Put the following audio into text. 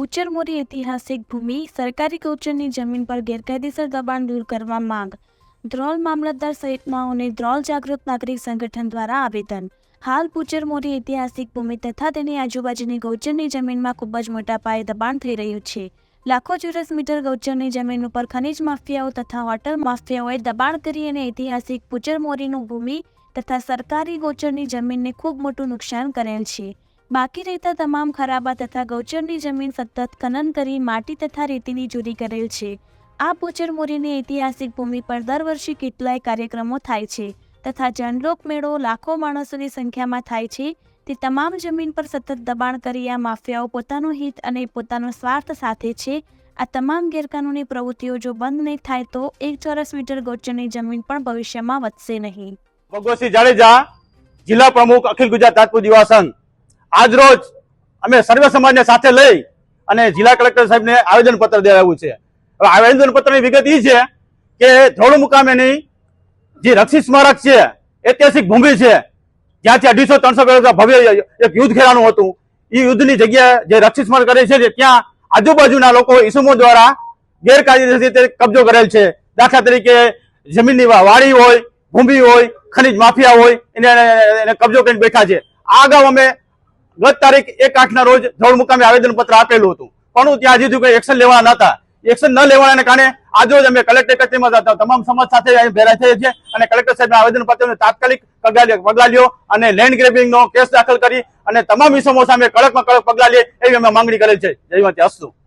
પુચરમોરી ઐતિહાસિક ભૂમિ સરકારી ગૌચરની જમીન પર ગેરકાયદેસર દબાણ દૂર કરવા માંગ. ધ્રોલ મામલતદાર સહિતનાઓને ધ્રોલ જાગૃત નાગરિક સંગઠન દ્વારા આવેદન. હાલ પુચરમોરી ઐતિહાસિક ભૂમિ તથા તેની આજુબાજુની ગૌચરની જમીનમાં ખૂબ જ મોટા પાયે દબાણ થઈ રહ્યું છે. લાખો ચોરસ મીટર ગૌચરની જમીન ઉપર ખનિજ માફિયાઓ તથા હોટલ માફિયાઓએ દબાણ કરી અને ઐતિહાસિક પુચરમોરીનું ભૂમિ તથા સરકારી ગૌચરની જમીનને ખૂબ મોટું નુકસાન કરેલ છે. બાકી રહેતા તમામ ખરાબા તથા ગૌચરની જમીન સતત ખનન કરી માટી તથા રેતીની ચોરી કરેલ છે. આ પુચરમોરીની ઐતિહાસિક ભૂમિ પર દર વર્ષે કેટલાય કાર્યક્રમો થાય છે તથા જનલોક મેળો લાખો માણસોની સંખ્યામાં થાય છે. તે તમામ જમીન પર સતત દબાણ કરી આ માફિયાઓ પોતાનું હિત અને પોતાનો સ્વાર્થ સાથે છે. આ તમામ ગેરકાનૂની પ્રવૃત્તિઓ જો બંધ નહીં થાય તો એક ચોરસ મીટર ગૌચરની જમીન પણ ભવિષ્યમાં વધશે નહીં. ભગવતસિંહ જાડેજા, જિલ્લા પ્રમુખ અખિલ ગુજરાત રાજપૂત યુવા આજ રોજ અમે સર્વે સમાજને સાથે લઈ અને જિલ્લા કલેક્ટર સાહેબને આવેદન પત્ર દેવાયું છે. હવે આવેદન પત્રની વિગત એ છે કે ધોળ મુકામેની જે રક્ષિત સ્મારક છે, ઐતિહાસિક ભૂમિ છે, જ્યાંથી અઢીસો ત્રણસો વર્ષ ભવ્ય એક યુદ્ધ ખેલાનું હતું. એ યુદ્ધની જગ્યાએ જે રક્ષિત સ્મારક કરે છે ત્યાં આજુબાજુના લોકો ઈસમો દ્વારા ગેરકાયદેસર રીતે કબજો કરેલ છે. દાખલા તરીકે જમીનની વાડી હોય, ભૂમિ હોય, ખનિજ માફિયા હોય એને કબજો કરીને બેઠા છે. આ અગાઉ અમે ગત તારીખ એક આઠના રોજ ધોળ મુકામે આવેદન પત્ર આપેલું હતું. પણ ત્યાં હજી કોઈ એક્શન લેવાના નતા એક્શન ન લેવાના કારણે આજરોજ અમે કલેક્ટર કચેરીમાં તમામ સમાજ સાથે ભેરા થઈએ છીએ અને કલેક્ટર સાહેબના આવેદન પત્ર તાત્કાલિક પગલાં લ્યો અને લેન્ડ ગ્રેબિંગનો કેસ દાખલ કરી અને તમામ ઇસમો સામે કડકમાં કડક પગલાં લે એવી અમે માંગણી કરેલ છે. જય માતા